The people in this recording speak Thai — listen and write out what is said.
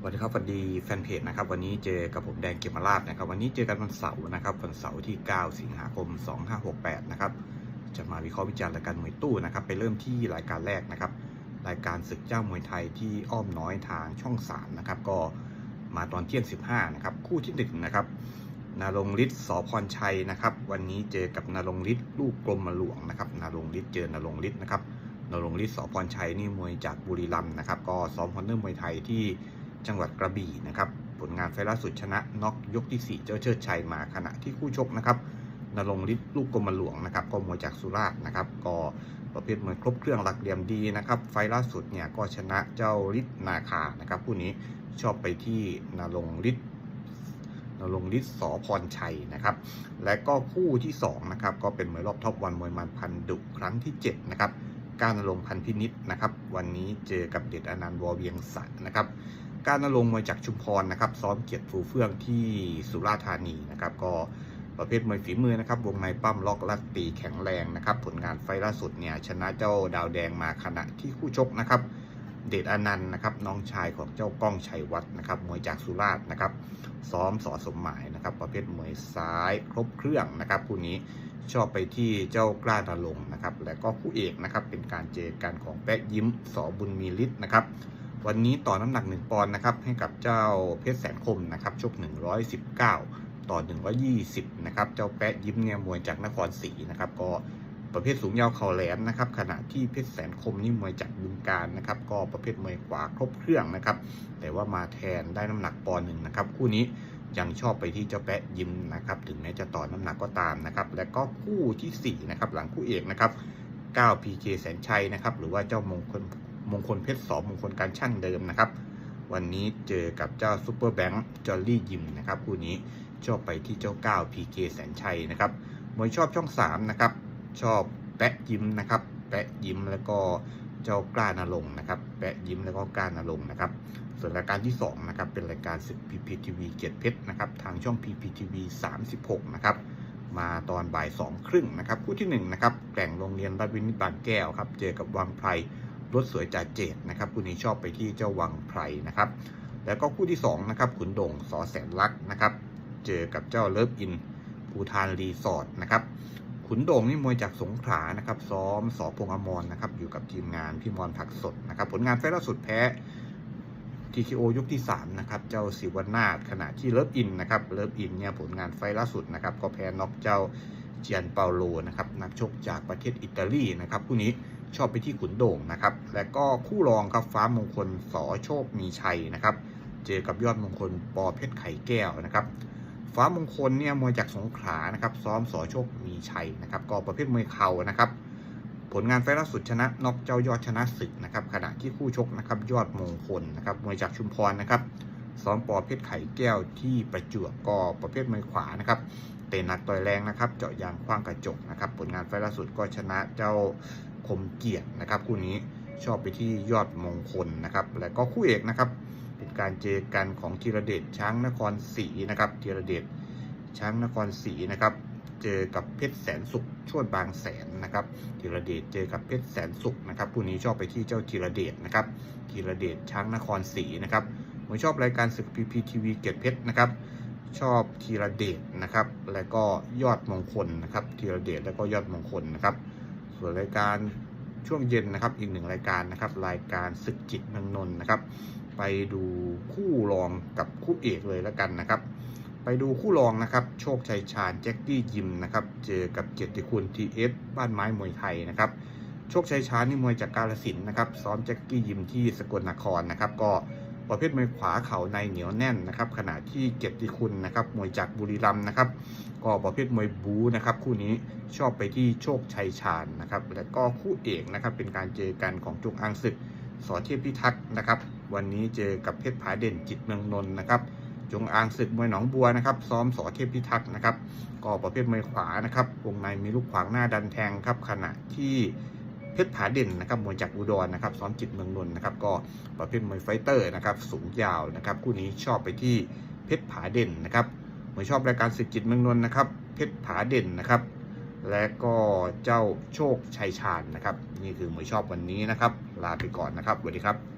สวัสดีครับสวัสดีแฟนเพจนะครับวันนี้เจอกับผมแดงเกมมาลาดนะครับวันนี้เจอกันวันเสาร์นะครับวันเสาร์ที่ 9 สิงหาคม 2568 นะครับจะมาวิเคราะห์วิจารณ์รายการมวยตู้นะครับไปเริ่มที่รายการแรกนะครับรายการศึกเจ้ามวยไทยที่อ้อมน้อยทางช่อง 3 นะครับก็มาตอนเที่ยง 15 นะครับคู่ที่ 1 นะครับนารงฤทธิ์สพรชัยนะครับวันนี้เจอกับนารงฤทธิ์ลูกกรมหลวงนะครับนารงฤทธิ์เจอนารงฤทธิ์นะครับนารงฤทธิ์สพรชัยนี่มวยจากบุรีรัมย์นะครับก็ซ้อมคอนเนอร์มวยไทยที่ จังหวัดกระบี่นะครับผลงานไฟล่าสุดชนะน็อกยกที่ 4 เจ้าเชิดชัยมาขณะที่คู่ชกนะครับนรงฤทธิ์ลูกกรมหลวงนะครับก็มวยจากสุราษฎร์นะครับ ก็ประเภทมวยครบเครื่องหลักเหลี่ยมดีนะครับ ไฟล่าสุดเนี่ยก็ชนะเจ้าฤทธิ์นาคานะครับผู้นี้ชอบไปที่นรงฤทธิ์นรงฤทธิ์สอพรชัยนะครับ และก็คู่ที่2นะครับก็เป็นมวยรอบท็อปวันมวยมันพันดุครั้งที่7นะครับการนรงพันพินิษนะครับ วันนี้เจอกับเดชอนันต์วอเวียงสันนะครับ การนรงมวยจากชุมพรนะครับ ซ้อมเกียรติฟูเฟื่องที่สุราษฎร์ธานีนะครับ ก็ประเภทมวยฝีมือนะครับ วงในปั้มล็อกลักตีแข็งแรงนะครับ ผลงานไฟล่าสุดเนี่ยชนะเจ้าดาวแดงมาขณะที่คู่ชกนะครับ เดชอนันต์นะครับ น้องชายของเจ้าก้องชัยวัฒน์นะครับมวยจากสุราษฎร์นะครับ ซ้อมสอสมหมายนะครับ ประเภทมวยซ้ายครบเครื่องนะครับคู่นี้ชอบไปที่เจ้ากล้านรงนะครับ และก็คู่เอกนะครับเป็นการเจอกันของแป๊ะยิ้มสอบุญมีฤทธิ์นะครับ วันนี้ต่อน้ำหนัก 1 ปอนด์นะครับให้กับเจ้าเพชรแสนคมนะครับชก 119 ต่อ 120 นะครับ เจ้าแปะยิ้มเนี่ยมวยจากนครศรีนะครับก็ประเภทสูงยาวเข่าแหลมนะครับขณะที่เพชรแสนคมนี่มวยจากบึงการนะครับก็ประเภทมวยขวาครบเครื่องนะครับ แต่ว่ามาแทนได้น้ำหนักปอนด์หนึ่งนะครับคู่นี้ยังชอบไปที่เจ้าแปะยิ้มนะครับถึงแม้จะต่อน้ำหนักก็ตามนะครับและก็คู่ทีสี่4นะครับหลังคู่เอกนะครับ9 PK แสนชัยนะครับหรือว่าเจ้ามงคล มงคลเพชรสองมงคลการช่างเดิมนะครับ วันนี้เจอกับเจ้าซูเปอร์แบงค์จอลลี่ยิมนะครับคู่นี้ชอบไปที่เจ้า9 PK แสนชัยนะครับมวยชอบช่อง3นะครับ ชอบแปะยิ้มนะครับ แปะยิ้มแล้วก็เจ้ากล้านาลงนะครับ แปะยิ้มแล้วก็กล้านาลงนะครับ ส่วนรายการที่2นะครับเป็นรายการศึก PPTV เกียรติเพชรนะครับทางช่อง PPTV 36นะครับมาตอนบ่ายสองครึ่งนะครับคู่ที่1นะครับแกล่งโรงเรียนรัฐวินิตบางแก้วครับ เจอกับวังไพร รถสวยจ่าเจดนะครับคู่นี้ชอบไปที่เจ้าวังไพรนะครับ แล้วก็คู่ที่2นะครับขุนโดงสอแสนลักษ์นะครับ เจอกับเจ้าเลิฟอินภูทานรีสอร์ทนะครับขุนโด่งนี่มวยจากสงขลานะครับซ้อมสอพงอมรนะครับ อยู่กับทีมงานพี่มอนผักสดนะครับ ผลงานไฟล์ล่าสุดแพ้ TKO ยกที่3นะครับเจ้าสิวนาถขณะที่เลิฟอินนะครับเลิฟอินเนี่ยผลงานไฟล์ล่าสุดนะครับ ก็แพ้น็อกเจ้าเจียนเปาโลนะครับนักชกจากประเทศอิตาลีนะครับคู่นี้ ชอบไปที่ขุนโด่งนะครับ และก็คู่รองครับฟ้ามงคลสอโชคมีชัยนะครับ เจอกับยอดมงคลปอเพชรไข่แก้วนะครับ ฟ้ามงคลเนี่ยมวยจากสงขลานะครับ ซ้อมสอโชคมีชัยนะครับ ก็ประเภทมวยเข่านะครับ ผลงานไฟล์ล่าสุดชนะนอกเจ้ายอดชนะศึกนะครับ ขณะที่คู่ชกนะครับ ยอดมงคลนะครับ มวยจากชุมพรนะครับ ซ้อมปอเพชรไข่แก้วที่ประจวบก็ประเภทมวยขวานะครับเตะหนักต่อยแรงนะครับ เจาะยางคว้างกระจกนะครับ ผลงานไฟล์ล่าสุดก็ชนะเจ้า คมเกียรตินะครับคู่นี้ชอบไปที่ยอดมงคลนะครับ และก็คู่เอกนะครับ เป็นการเจอกันของธีรเดชช้างนครศรีนะครับธีรเดชช้างนครศรีนะครับ เจอกับเพชรแสนสุขชวดบางแสนนะครับธีรเดชเจอกับเพชรแสนสุขนะครับคู่นี้ชอบไปที่เจ้าธีรเดชนะครับธีรเดชช้างนครศรีนะครับผมชอบรายการศึก PPTV เกียรติเพชรนะครับชอบธีรเดชนะครับ และก็ยอดมงคลนะครับธีรเดชและก็ยอดมงคลนะครับ ส่วนรายการช่วงเย็นนะครับอีกหนึ่งรายการนะครับ รายการศึกจิตเมืองนนท์นะครับ ไปดูคู่รองกับคู่เอกเลยแล้วกันนะครับ ไปดูคู่รองนะครับ โชคชัยชาญแจ็คกี้ยิมนะครับ เจอกับเกียรติคุณทีเอสบ้านไม้มวยไทยนะครับโชคชัยชาญนี่มวยจากกาลสินนะครับซ้อมแจ็คกี้ยิมที่สกลนครนะครับ ก็ ประเภทมวยขวาเข่าในเหนียวแน่นนะครับขณะที่เกียรติคุณนะครับมวยจากบุรีรัมย์นะครับก็ประเภทมวยบูนะครับคู่นี้ชอบไปที่โชคชัยชาญนะครับและก็คู่เอกนะครับเป็นการเจอกันของจงอังศึกสอเทพพิทักษ์นะครับวันนี้เจอกับเพชรผาเด่นจิตเมืองนนท์นะครับจงอางศึกมวยหนองบัวนะครับซ้อมสอเทพพิทักษ์นะครับก็ประเภทมวยขวานะครับวงในมีลูกขวางหน้าดันแทงครับขณะที่ เพชรผาเด่นนะครับมวยจากอุดรนะครับซ้อมจิตเมืองนนท์นะครับก็ประเภทมวยไฟเตอร์นะครับสูงยาวนะครับคู่นี้ชอบไปที่เพชรผาเด่นนะครับมวยชอบรายการสิบจิตเมืองนนท์นะครับเพชรผาเด่นนะครับและก็เจ้าโชคชัยชาญนะครับ นี่คือมวยชอบวันนี้นะครับ ลาไปก่อนนะครับสวัสดีครับ